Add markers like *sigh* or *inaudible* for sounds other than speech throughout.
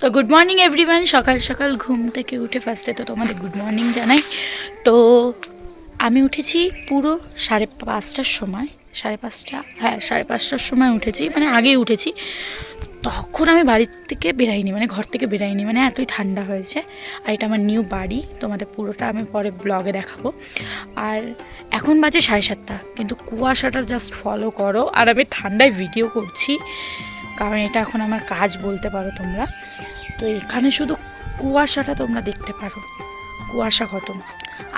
তো good morning everyone সকাল সকাল ঘুম থেকে উঠে ফার্স্টে তো তোমাদের গুড মর্নিং জানাই। তো, আমি উঠেছি পুরো সাড়ে পাঁচটার সময়, সাড়ে পাঁচটা হ্যাঁ সাড়ে পাঁচটার সময় উঠেছি মানে আগেই উঠেছি। তখন আমি বাড়ির থেকে বেরাইনি মানে ঘর থেকে বেরাইনি মানে এতই ঠান্ডা হয়েছে। আর এটা আমার নিউ বাড়ি, তোমাদের পুরোটা আমি পরে ব্লগে দেখাবো। আর এখন বাজে সাড়ে সাতটা, কিন্তু কুয়াশাটা জাস্ট ফলো করো। আর আমি ঠান্ডায় ভিডিও করছি। কারণ এটা এখন আমার কাজ বলতে পারো তোমরা। তো এখানে শুধু কুয়াশাটা তোমরা দেখতে পারো। কুয়াশা কত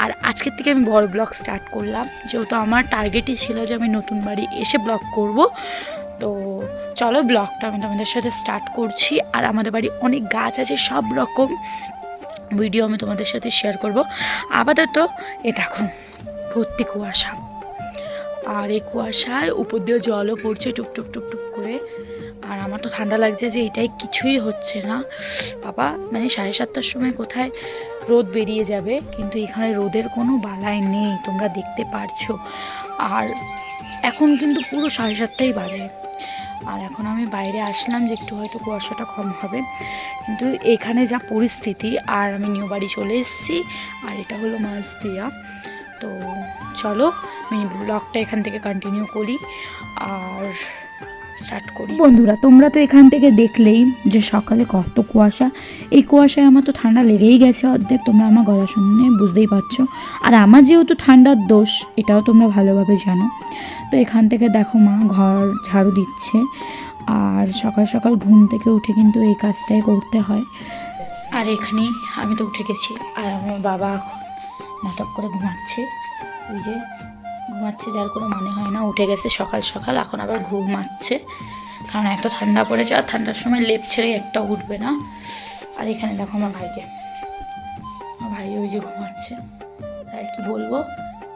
আর আজকের থেকে আমি বড় ব্লগ স্টার্ট করলাম। যেহেতু আমার টার্গেটই ছিল যে আমি নতুন বাড়ি এসে ব্লগ করব। তো চলো ব্লগটা আমি তোমাদের সাথে স্টার্ট করছি। আর আমাদের বাড়ি অনেক গাছ আছে, সব রকম ভিডিও আমি তোমাদের সাথে শেয়ার করব। আপাতত এ দেখো, ভর্তি কুয়াশা। আর এই কুয়াশায় উপর দিয়ে জলও পড়ছে টুপ টুপ টুপ টুপ করে। আর আমার তো ঠান্ডা লাগছে যে এটাই কিছুই হচ্ছে না। বাবা মানে সাড়ে সাতটার সময় কোথায় রোদ বেরিয়ে যাবে? কিন্তু এখানে রোদের কোনো বালাই নেই, তোমরা দেখতে পারছ। আর এখন কিন্তু পুরো সাড়ে সাতটাই বাজে। আর এখন আমি বাইরে আসলাম যে একটু হয়তো কুয়াশাটা কম হবে। কিন্তু এখানে যা পরিস্থিতি, আর আমি নিউ বাড়ি চলে এসেছি, আর এটা হলো মাছ দিয়া তো চলো, আমি ব্লগটা এখান থেকে কন্টিনিউ করি। আর স্টার্ট করি। বন্ধুরা, তোমরা তো এখান থেকে দেখলেই যে সকালে কত কুয়াশা। এই কুয়াশায় আমার তো ঠান্ডা লেগেই গেছে অর্ধেক, তোমরা আমার গলা শুনে বুঝতেই পারছ। আর আমার যেহেতু ঠান্ডার দোষ, এটাও তোমরা ভালোভাবে জানো। তো এখান থেকে দেখো মা, ঘর ঝাড়ু দিচ্ছে। আর সকাল সকাল ঘুম থেকে উঠে কিন্তু এই কাজটাই করতে হয়। আর এখানেই আমি তো উঠে গেছি। আর আমার বাবা এখন নাটক করে ঘুমাচ্ছে। ওই যে ঘুমাচ্ছে যার কোনো মানে হয় না। উঠে গেছে সকাল সকাল, এখন আবার ঘুমাচ্ছে। কারণ এত ঠান্ডা পড়েছে, আর ঠান্ডার সময় লেপ ছেড়ে একটা উঠবে না। আর এখানে দেখো আমার ভাইকে। আমার ভাই ওই যে ঘুমাচ্ছে। আর কি বলব?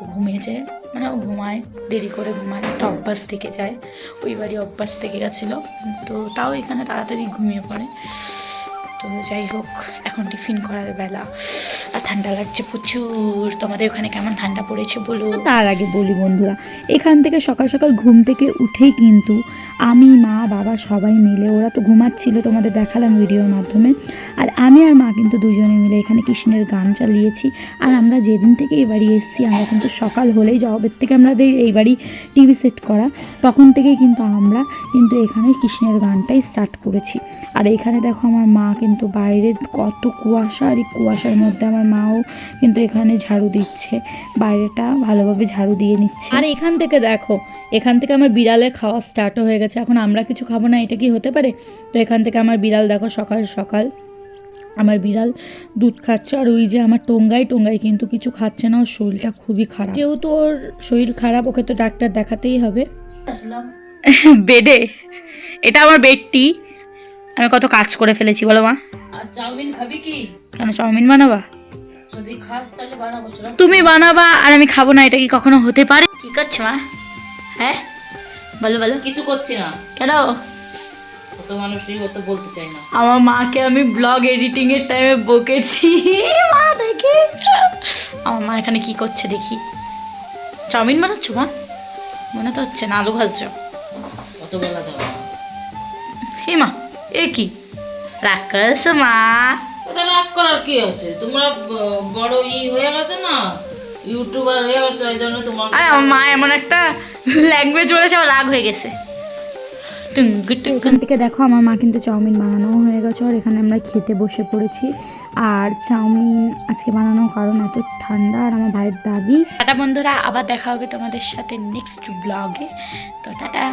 ঘুমিয়েছে। মানে ও ঘুমায়, দেরি করে ঘুমায়। একটা অভ্যাস থেকে যায়। ওই বাড়ি অভ্যাস থেকে গেছিল। তো তাও এখানে তাড়াতাড়ি ঘুমিয়ে পড়ে। তো যাই হোক, এখন টিফিন করার বেলা। আর ঠান্ডা লাগছে প্রচুর। তোমাদের ওখানে কেমন ঠান্ডা পড়েছে বলো? তার আগে বলি বন্ধুরা, এখান থেকে সকাল সকাল ঘুম থেকে উঠেই কিন্তু আমি, মা, বাবা সবাই মিলে, ওরা তো ঘুমাচ্ছিল, তোমাদের দেখালাম ভিডিওর মাধ্যমে। আর আমি আর মা কিন্তু দুজনে মিলে এখানে কৃষ্ণের গান চালিয়েছি। আর আমরা যেদিন থেকে এই বাড়ি এসেছি, আমরা কিন্তু সকাল হলেই জবের থেকে আমাদের এই বাড়ি টিভি সেট করা। তখন থেকেই কিন্তু আমরা কিন্তু এখানে কৃষ্ণের গানটাই স্টার্ট করেছি। আর এখানে দেখো আমার মা কিন্তু বাইরে কত কুয়াশা, আর এই কুয়াশার মধ্যে আমার মাও কিন্তু এখানে ঝাড়ু দিচ্ছে। বাইরেটা ভালোভাবে ঝাড়ু দিয়ে নিচ্ছে। আর এখান থেকে দেখো, এখান থেকে আমার বিড়ালে খাওয়া স্টার্টও হয়ে গেছে। এখন আমরা কিছু খাব না এটা কি হতে পারে? তো এখান থেকে আমার বিড়াল দেখো সকাল সকাল আমার বিড়াল দুধ খাচ্ছে আর ওই যে আমার টোঙ্গাই টোঙ্গাই কিন্তু কিছু খাচ্ছে না ওর শরীরটা খুবই খারাপ। যেহেতু ওর শরীর খারাপ ওকে তো ডাক্তার দেখাতেই হবে। আসলাম। *laughs* বেডে এটা আমার বেডটি আমি কত কাজ করে ফেলেছি বলো মা। চাউমিন খাবি কি? কেন চাউমিন বানাবা? যদি খাস তাহলে বানাবো তুমি বানাবা আর আমি খাব না এটা কি কখনো হতে পারে? কি করছ মা? হ্যাঁ? বলো বলো। কিছু করছি না। কেন? কত মানুষই অত বলতে চাই না। আমার মাকে আমি ব্লগ এডিটিং এর টাইমে বকেছি। *laughs* মা দেখে। আমার মা এখানে কি করছে দেখি। চাউমিন বানাচ্ছো মা? মনে তো হচ্ছে না আলু ভাজছো। কত বলা যাবে। হে মা এ কি? রাগ করেছ মা? রাগ করার কি আছে? তোমরা বড় ই হয়ে গেছো না? ইউটিউবার হয়ে গেছো এই জন্য তোমার আরে আমার মা এমন একটা ল্যাঙ্গুয়েজ বলেছে আমার রাগ হয়ে গেছে। এখান থেকে দেখো আমার মা কিন্তু চাউমিন বানানো হয়ে গেছে আর এখানে আমরা খেতে বসে পড়েছি। আর চাউমিন আজকে বানানোর কারণ এত ঠান্ডা আর আমার ভাইয়ের দাবি। টাটা বন্ধুরা আবার দেখা হবে তোমাদের সাথে নেক্সট ব্লগে তো টাটা।